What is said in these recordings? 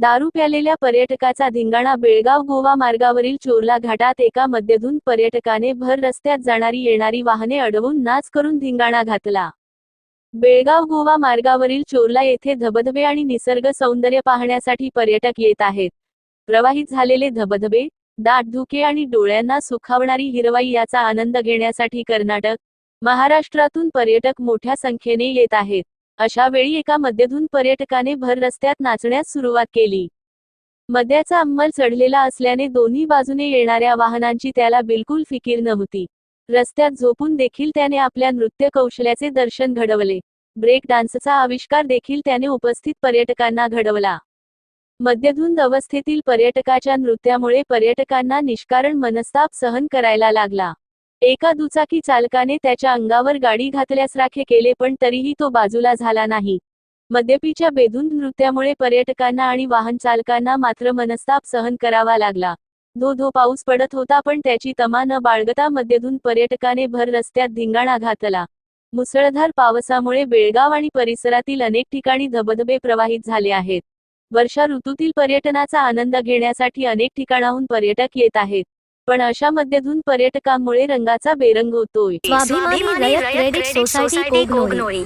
दारू प्यालेल्या पर्यटकाचा धिंगाणा बेळगाव गोवा मार्गावरील चोरला घाटात एका मध्यधून पर्यटकाने भर रस्त्यात जाणारी येणारी वाहने अडवून नाच करून धिंगाणा घातला. बेळगाव गोवा मार्गावरील चोरला येथे धबधबे आणि निसर्ग सौंदर्य पाहण्यासाठी पर्यटक येत आहेत. प्रवाहित झालेले धबधबे दाट धुके आणि डोळ्यांना सुखावणारी हिरवाई याचा आनंद घेण्यासाठी कर्नाटक महाराष्ट्रातून पर्यटक मोठ्या संख्येने येत आहेत. अशा वेळी एका मध्यधुंद पर्यटकाने भर रस्त्यात नाचण्यास सुरुवात केली. मद्याचा अंमल चढलेला असल्याने दोन्ही बाजूने येणाऱ्या वाहनांची त्याला बिलकुल फिकीर नव्हती. रस्त्यात झोपून देखील त्याने आपल्या नृत्य कौशल्याचे दर्शन घडवले. ब्रेक डान्सचा आविष्कार देखील त्याने उपस्थित पर्यटकांना घडवला. मध्यधुंद अवस्थेतील पर्यटकाच्या नृत्यामुळे पर्यटकांना निष्कारण मनस्ताप सहन करायला लागला. एका दुचाकी चालकाने त्याच्या अंगावर गाडी घातल्यास राखे केले पण तरीही तो बाजूला झाला नाही. मद्यपीच्या बेधुंद नृत्यामुळे पर्यटकांना आणि वाहन चालकांना मात्र मनस्ताप सहन करावा लागला. धो धो पाऊस पडत होता पण त्याची तमा न बाळगता मध्यधुंद पर्यटकाने भर रस्त्यात धिंगाणा घातला. मुसळधार पावसामुळे बेळगाव आणि परिसरातील अनेक ठिकाणी धबधबे प्रवाहित झाले आहेत. वर्षा ऋतूतील पर्यटनाचा आनंद घेण्यासाठी अनेक ठिकाणाहून पर्यटक येत आहेत. पण अशा मध्यधुंद पर्यटकांमुळे रंगाचा बेरंग होतोय. स्वाभिमानी रयत क्रेडिट सोसायटी कोगनोळी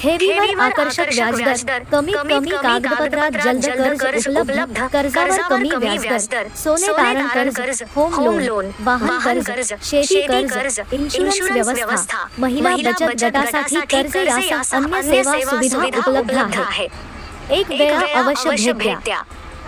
ठेवीवर आकर्षक व्याजदर. कमीत कमी कागदपत्रात जलद कर्ज उपलब्ध. कर्जावर कमी व्याजदर. सोने तारण कर्ज. होम लोन वाहन कर्ज. शेती कर्ज. इन्शुरन्स व्यवस्था. महिला बचत गटासाठी कर्ज यासह अन्य सेवा सुविधा उपलब्ध आहेत. एक वेळा अवश्य भेट द्या.